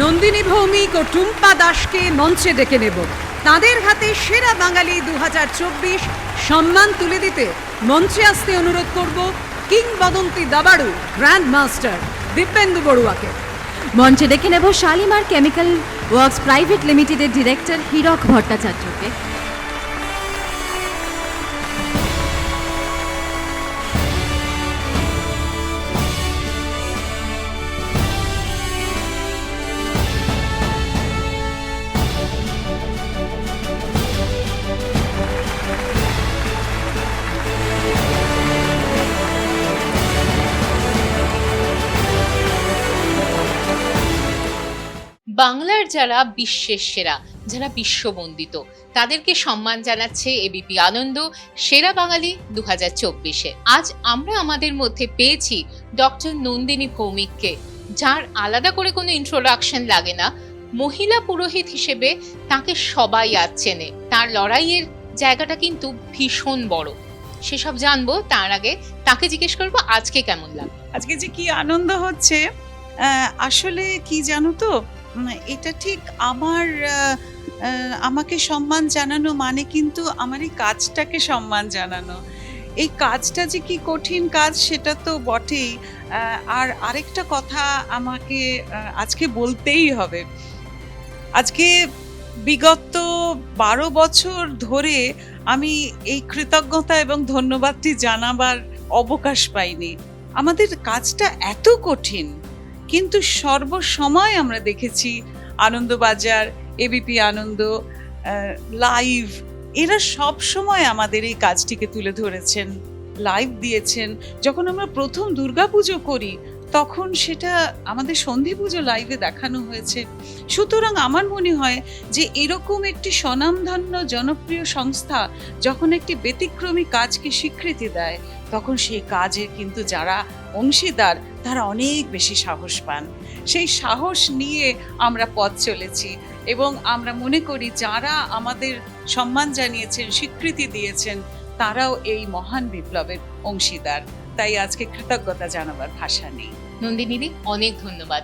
নন্দিনী ভৌমিক ও টুম্পা দাসকে মঞ্চে ডেকে নেব। তাদের হাতে সেরা বাঙালি দু হাজার চব্বিশ সম্মান তুলে দিতে মঞ্চে আসতে অনুরোধ করব কিংবদন্তি দাবাড়ু গ্র্যান্ড মাস্টার দিব্যেন্দু বড়ুয়াকে। মঞ্চে ডেকে নেব শালিমার কেমিক্যাল ওয়ার্কস প্রাইভেট লিমিটেডের ডিরেক্টর হীরক ভট্টাচার্যকে। বাংলার যারা বিশ্বের সেরা, যারা বিশ্ববন্দিত, তাদেরকে সম্মান জানাচ্ছে এবিপি আনন্দ, সেরা বাঙালি দু হাজার চব্বিশে। আজ আমরা আমাদের মধ্যে পেয়েছি ডক্টর নন্দিনী ভৌমিককে, যার আলাদা করে কোনো ইন্ট্রোডাকশন লাগে না। মহিলা পুরোহিত হিসেবে তাকে সবাই আজ চেনে। তার লড়াইয়ের জায়গাটা কিন্তু ভীষণ বড়। সেসব জানব, তার আগে তাকে জিজ্ঞেস করব, আজকে কেমন লাগে আজকে যে কি আনন্দ হচ্ছে আসলে কি জানো তো এটা ঠিক আমার আমাকে সম্মান জানানো মানে কিন্তু আমার এই কাজটাকে সম্মান জানানো। এই কাজটা যে কি কঠিন কাজ সেটা তো বটেই। আর আরেকটা কথা আমাকে আজকে বলতেই হবে। আজকে বিগত বারো বছর ধরে আমি এই কৃতজ্ঞতা এবং ধন্যবাদটি জানাবার অবকাশ পাইনি। আমাদের কাজটা এত কঠিন। কিন্তু সর্বসময় আমরা দেখেছি আনন্দবাজার এবিপি আনন্দ লাইভ, এরা সব সময় আমাদের এই কাজটিকে তুলে ধরেছেন, লাইভ দিয়েছেন। যখন আমরা প্রথম দুর্গাপুজো করি তখন সেটা আমাদের সন্ধি পুজো লাইভে দেখানো হয়েছে। সুতরাং আমার মনে হয় যে এরকম একটি স্বনামধন্য জনপ্রিয় সংস্থা যখন একটি ব্যতিক্রমী কাজকে স্বীকৃতি দেয়, তখন সেই কাজের কিন্তু যারা অংশীদার, তারা অনেক বেশি সাহস পান। সেই সাহস নিয়ে আমরা পথ চলেছি এবং আমরা মনে করি যারা আমাদের সম্মান জানিয়েছেন, স্বীকৃতি দিয়েছেন, তারাও এই মহান বিপ্লবের অংশীদার। তাই আজকে কৃতজ্ঞতা জানাবার ভাষা নেই। নন্দিনীদি অনেক ধন্যবাদ।